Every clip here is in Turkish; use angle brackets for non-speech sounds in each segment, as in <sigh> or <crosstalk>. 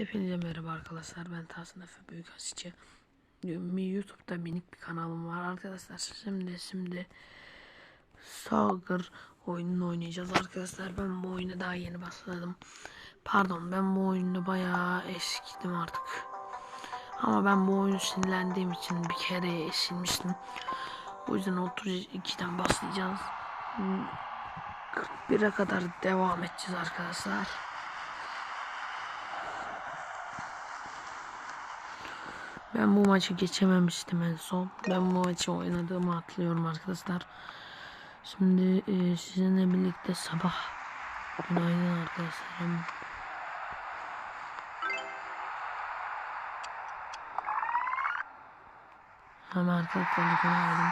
Hepinize merhaba arkadaşlar. Ben Tahsin Efe Büyük Asiçi. YouTube'da minik bir kanalım var arkadaşlar. Şimdi şimdi Soccer oyununu oynayacağız arkadaşlar. Ben bu oyuna daha yeni başladım. Pardon ben bu oyunu bayağı eskidim artık. Ama ben bu oyunu sinirlendiğim için bir kere silmiştim. O yüzden 32'den başlayacağız. 41'e kadar devam edeceğiz arkadaşlar. Ben bu maçı geçememiştim en son. Ben bu maçı oynadığımı hatırlıyorum arkadaşlar. Şimdi e, sizinle birlikte sabah günaydın arkadaşlarım. Hemen arkadaşlar günaydın.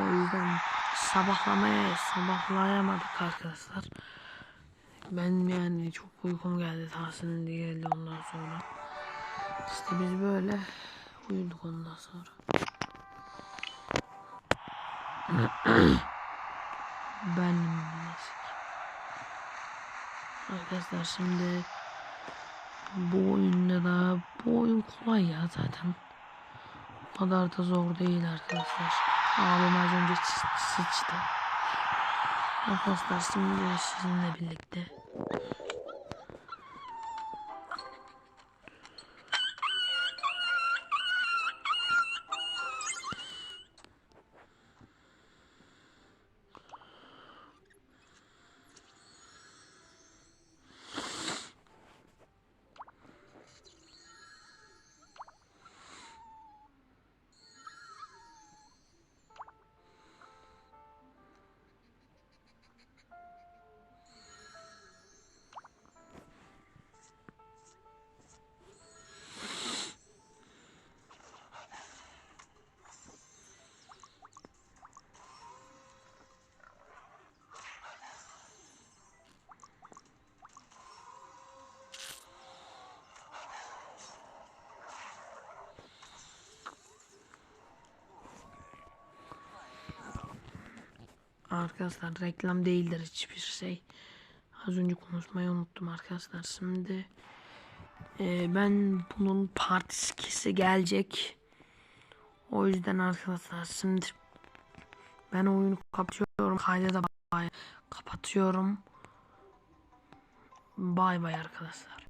O yüzden sabahlamaya sabahlayamadık arkadaşlar. Ben yani çok uykum geldi Tahsin'in geldi ondan sonra. İşte biz böyle uyuduk ondan sonra. <clears throat> ben neyse. Arkadaşlar şimdi bu oyunda da bu oyun kolay ya zaten. O kadar da zor değil arkadaşlar. Abim az önce sı- sıçtı. Arkadaşlar şimdi sizinle birlikte Arkadaşlar reklam değildir hiçbir şey. Az önce konuşmayı unuttum arkadaşlar. Şimdi e, ben bunun partisi gelecek. O yüzden arkadaşlar şimdi ben oyunu kapatıyorum. Kaydı da bay- kapatıyorum. Bay bay arkadaşlar.